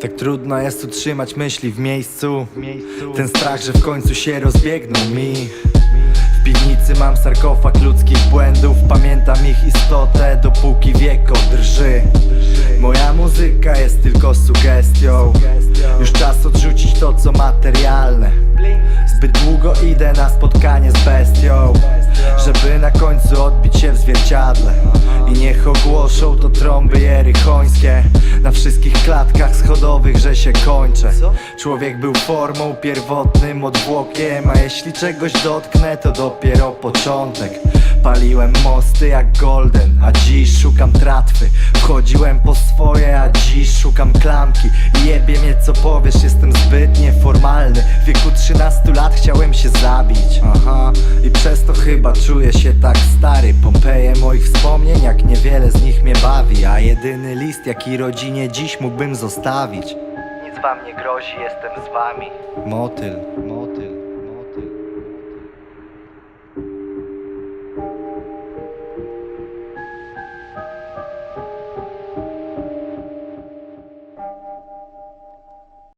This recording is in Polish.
Tak trudno jest utrzymać myśli w miejscu. Ten strach, że w końcu się rozbiegną mi. W piwnicy mam sarkofag ludzkich błędów. Pamiętam ich istotę, dopóki wieko drży Moja muzyka jest tylko sugestią. Już czas odrzucić to co materialne. Zbyt długo idę na spotkanie z bestią. Żeby na końcu odbić się w zwierciadle. I niech ogłoszą to trąby jerychońskie Na wszystkich klatkach schodowych, że się kończę. Człowiek był formą pierwotnym odwłokiem A jeśli czegoś dotknę to dopiero początek. Paliłem mosty jak golden, a co powiesz, jestem zbyt nieformalny. W wieku 13 lat chciałem się zabić. Aha, i przez to chyba czuję się tak stary. Pompeje moich wspomnień, jak niewiele z nich mnie bawi A jedyny list, jaki rodzinie dziś mógłbym zostawić. Nic wam nie grozi, jestem z wami. Motyl, motyl